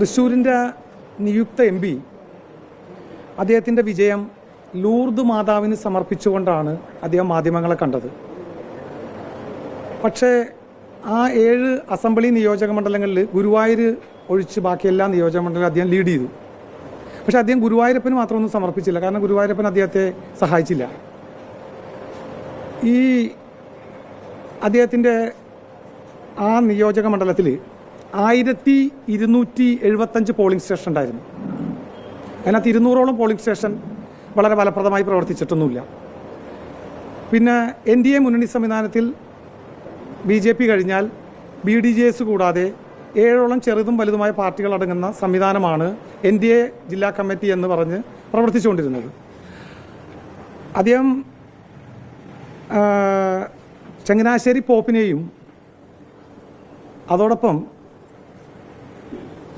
തൃശ്ശൂരിന്റെ നിയുക്ത M P അദ്ദേഹത്തിന്റെ വിജയം ലൂർദ് മാതാവിന് സമർപ്പിച്ചുകൊണ്ടാണ് അദ്ദേഹം മാധ്യമങ്ങളെ കണ്ടത്. പക്ഷേ ആ ഏഴ് അസംബ്ലി നിയോജക മണ്ഡലങ്ങളിൽ ഗുരുവായൂർ ഒഴിച്ച് ബാക്കി എല്ലാ നിയോജക മണ്ഡലങ്ങളും അദ്ദേഹം ലീഡ് ചെയ്തു. പക്ഷേ അദ്ദേഹം ഗുരുവായൂരപ്പന് മാത്രമൊന്നും സമർപ്പിച്ചില്ല. കാരണം ഗുരുവായൂരപ്പൻ അദ്ദേഹത്തെ സഹായിച്ചില്ല. ഈ അദ്ദേഹത്തിന്റെ ആ നിയോജക മണ്ഡലത്തിൽ ആയിരത്തി ഇരുന്നൂറ്റി എഴുപത്തഞ്ച് പോളിംഗ് സ്റ്റേഷൻ ഉണ്ടായിരുന്നു. അതിനകത്ത് ഇരുന്നൂറോളം പോളിംഗ് സ്റ്റേഷൻ വളരെ ഫലപ്രദമായി പ്രവർത്തിച്ചിട്ടൊന്നുമില്ല. പിന്നെ എൻ ഡി എ മുന്നണി സംവിധാനത്തിൽ ബി ജെ പി കഴിഞ്ഞാൽ ബി ഡി ജെ എസ് കൂടാതെ ഏഴോളം ചെറുതും വലുതുമായ പാർട്ടികൾ അടങ്ങുന്ന സംവിധാനമാണ് എൻ ഡി എ ജില്ലാ കമ്മിറ്റി എന്ന് പറഞ്ഞ് പ്രവർത്തിച്ചുകൊണ്ടിരുന്നത്. അദ്ദേഹം ചങ്ങനാശ്ശേരി പോപ്പിനെയും അതോടൊപ്പം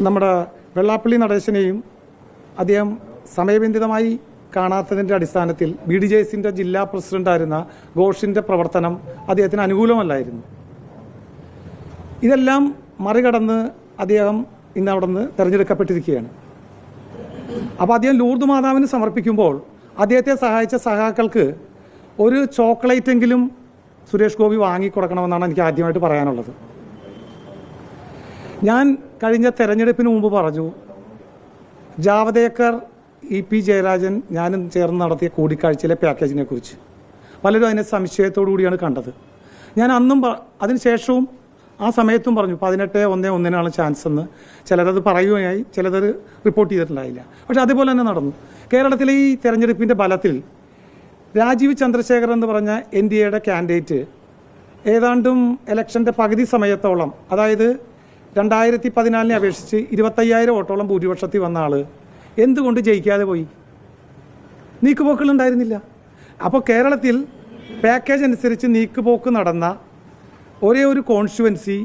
നമ്മുടെ വെള്ളാപ്പള്ളി നടേശനെയും അദ്ദേഹം സമയബന്ധിതമായി കാണാത്തതിന്റെ അടിസ്ഥാനത്തിൽ ബി ഡി ജെ എസിന്റെ ജില്ലാ പ്രസിഡന്റായിരുന്ന ഘോഷിന്റെ പ്രവർത്തനം അദ്ദേഹത്തിന് അനുകൂലമല്ലായിരുന്നു. ഇതെല്ലാം മറികടന്ന് അദ്ദേഹം ഇന്ന് അവിടെ നിന്ന് തിരഞ്ഞെടുക്കപ്പെട്ടിരിക്കുകയാണ്. അപ്പോൾ അദ്ദേഹം ലൂർദ് മാതാവിന് സമർപ്പിക്കുമ്പോൾ അദ്ദേഹത്തെ സഹായിച്ച സഹാക്കൾക്ക് ഒരു ചോക്ലേറ്റെങ്കിലും സുരേഷ് ഗോപി വാങ്ങിക്കൊടുക്കണമെന്നാണ് എനിക്ക് ആദ്യമായിട്ട് പറയാനുള്ളത്. ഞാൻ കഴിഞ്ഞ തെരഞ്ഞെടുപ്പിന് മുമ്പ് പറഞ്ഞു ജാവദേക്കർ ഇ പി ജയരാജൻ ഞാനും ചേർന്ന് നടത്തിയ കൂടിക്കാഴ്ചയിലെ പാക്കേജിനെ കുറിച്ച്. പലരും അതിനെ സംശയത്തോടു കൂടിയാണ് കണ്ടത്. ഞാൻ അന്നും അതിനുശേഷവും ആ സമയത്തും പറഞ്ഞു പതിനെട്ട് ഒന്ന് ഒന്നിനാണ് ചാൻസ് എന്ന്. ചിലരത് പറയുകയായി ചിലത് റിപ്പോർട്ട് ചെയ്തിട്ടുണ്ടായില്ല. പക്ഷെ അതേപോലെ തന്നെ നടന്നു. കേരളത്തിലെ ഈ തെരഞ്ഞെടുപ്പിന്റെ ബലത്തിൽ രാജീവ് ചന്ദ്രശേഖർ എന്ന് പറഞ്ഞ എൻ ഡി എയുടെ കാൻഡിഡേറ്റ് ഏതാണ്ടും ഇലക്ഷന്റെ പകുതി സമയത്തോളം അതായത് രണ്ടായിരത്തി പതിനാലിനെ അപേക്ഷിച്ച് ഇരുപത്തയ്യായിരം ഓട്ടോളം ഭൂരിപക്ഷത്തിൽ വന്ന ആൾ എന്തുകൊണ്ട് ജയിക്കാതെ പോയി? നീക്കുപോക്കുകൾ ഉണ്ടായിരുന്നില്ല. അപ്പോൾ കേരളത്തിൽ പാക്കേജ് അനുസരിച്ച് നീക്കുപോക്ക് നടന്ന ഒരേ ഒരു കോൺസ്റ്റുവൻസി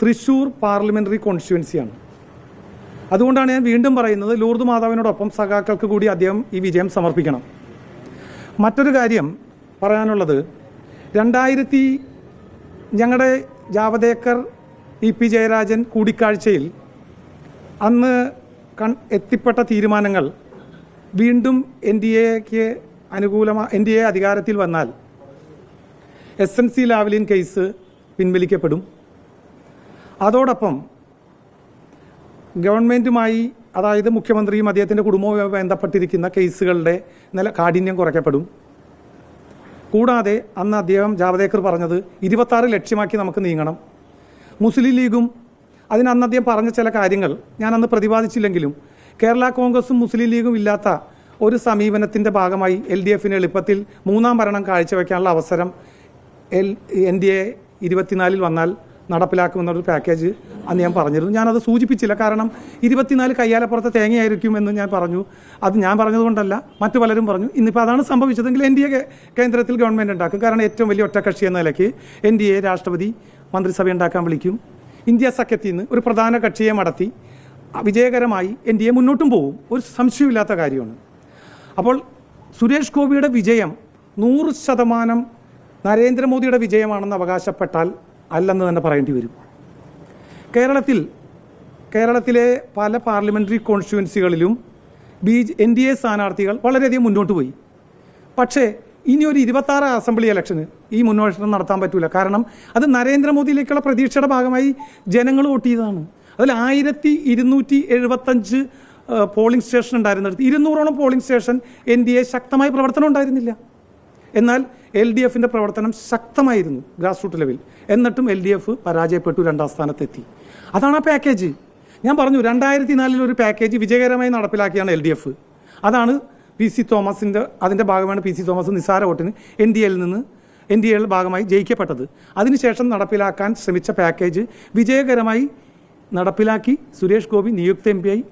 തൃശ്ശൂർ പാർലമെന്ററി കോൺസ്റ്റുവൻസിയാണ് അതുകൊണ്ടാണ് ഞാൻ വീണ്ടും പറയുന്നത് ലൂർദ് മാതാവിനോടൊപ്പം സഖാക്കൾക്ക് കൂടി അദ്ദേഹം ഈ വിജയം സമർപ്പിക്കണം. മറ്റൊരു കാര്യം പറയാനുള്ളത് രണ്ടായിരത്തി ഞങ്ങളുടെ ജാവദേക്കർ ഇ പി ജയരാജൻ കൂടിക്കാഴ്ചയിൽ അന്ന് കൺ എത്തിപ്പെട്ട തീരുമാനങ്ങൾ വീണ്ടും എൻ ഡി എക്ക് അനുകൂലമായി എൻ ഡി എ അധികാരത്തിൽ വന്നാൽ S N C Lavalin case പിൻവലിക്കപ്പെടും. അതോടൊപ്പം ഗവൺമെന്റുമായി അതായത് മുഖ്യമന്ത്രിയും അദ്ദേഹത്തിന്റെ കുടുംബവുമായി ബന്ധപ്പെട്ടിരിക്കുന്ന കേസുകളുടെ നില കാഠിന്യം കുറയ്ക്കപ്പെടും. കൂടാതെ അന്ന് അദ്ദേഹം ജാവദേക്കർ പറഞ്ഞത് ഇരുപത്താറ് ലക്ഷ്യമാക്കി നമുക്ക് നീങ്ങണം. മുസ്ലിം ലീഗും അതിന് അന്ന് പറഞ്ഞ ചില കാര്യങ്ങൾ ഞാൻ അന്ന് പ്രതിപാദിച്ചില്ലെങ്കിലും കേരള കോൺഗ്രസും മുസ്ലിം ലീഗും ഇല്ലാത്ത ഒരു സമീപനത്തിന്റെ ഭാഗമായി എൽ ഡി എഫിന് എളുപ്പത്തിൽ മൂന്നാം ഭരണം കാഴ്ചവെക്കാനുള്ള അവസരം എൽ എൻ ഡി എ ഇരുപത്തിനാലിൽ വന്നാൽ നടപ്പിലാക്കുമെന്നൊരു പാക്കേജ് അന്ന് ഞാൻ പറഞ്ഞിരുന്നു. ഞാനത് സൂചിപ്പിച്ചില്ല. കാരണം ഇരുപത്തിനാല് കയ്യാലപ്പുറത്തെ തേങ്ങയായിരിക്കും എന്ന് ഞാൻ പറഞ്ഞു. അത് ഞാൻ പറഞ്ഞതുകൊണ്ടല്ല മറ്റു പലരും പറഞ്ഞു. ഇന്നിപ്പോൾ അതാണ് സംഭവിച്ചതെങ്കിൽ എൻ ഡി എ കേന്ദ്രത്തിൽ ഗവൺമെന്റ് ഉണ്ടാക്കും. കാരണം ഏറ്റവും വലിയ ഒറ്റക്കക്ഷി എന്ന നിലയ്ക്ക് എൻ ഡി എ രാഷ്ട്രപതി മന്ത്രിസഭ ഉണ്ടാക്കാൻ വിളിക്കും. ഇന്ത്യ സഖ്യത്തിൽ നിന്ന് ഒരു പ്രധാന കക്ഷിയെ മടത്തി വിജയകരമായി എൻ ഡി എ മുന്നോട്ടും പോകും ഒരു സംശയമില്ലാത്ത കാര്യമാണ്. അപ്പോൾ സുരേഷ് ഗോപിയുടെ വിജയം നൂറ് ശതമാനം നരേന്ദ്രമോദിയുടെ വിജയമാണെന്ന് അവകാശപ്പെട്ടാൽ അല്ലെന്ന് തന്നെ പറയേണ്ടി വരും. കേരളത്തിൽ കേരളത്തിലെ പല പാർലമെന്ററി കോൺസ്റ്റിറ്റ്യുവൻസികളിലും ബി എൻ ഡി എ സ്ഥാനാർത്ഥികൾ വളരെയധികം മുന്നോട്ട് പോയി. പക്ഷേ ഇനി ഒരു ഇരുപത്താറ് അസംബ്ലി ഇലക്ഷന് ഈ മുന്നോഷണം നടത്താൻ പറ്റൂല. കാരണം അത് നരേന്ദ്രമോദിയിലേക്കുള്ള പ്രതീക്ഷയുടെ ഭാഗമായി ജനങ്ങൾ വോട്ട് ചെയ്തതാണ്. അതിൽ ആയിരത്തി ഇരുന്നൂറ്റി എഴുപത്തഞ്ച് പോളിംഗ് സ്റ്റേഷൻ ഉണ്ടായിരുന്നിടത്ത്. ഇരുന്നൂറോളം polling station N D A ശക്തമായ പ്രവർത്തനം ഉണ്ടായിരുന്നില്ല. എന്നാൽ എൽ ഡി എഫിന്റെ പ്രവർത്തനം ശക്തമായിരുന്നു ഗ്രാസ് റൂട്ട് ലെവൽ. എന്നിട്ടും എൽ ഡി എഫ് പരാജയപ്പെട്ടു രണ്ടാം സ്ഥാനത്തെത്തി. അതാണ് ആ പാക്കേജ്. ഞാൻ പറഞ്ഞു രണ്ടായിരത്തി നാലിൽ ഒരു പാക്കേജ് വിജയകരമായി നടപ്പിലാക്കിയാണ് എൽ ഡി എഫ്. അതാണ് പി സി തോമസിന്റെ അതിന്റെ ഭാഗമാണ് പി സി തോമസ് നിസ്സാര വോട്ടിന് എൻ ഡി എയിൽ നിന്ന് എൻ ഡി എയുടെ ഭാഗമായി ജയിക്കപ്പെട്ടത്. അതിനുശേഷം നടപ്പിലാക്കാൻ ശ്രമിച്ച പാക്കേജ് വിജയകരമായി നടപ്പിലാക്കി സുരേഷ് ഗോപി നിയുക്ത എം ആയി.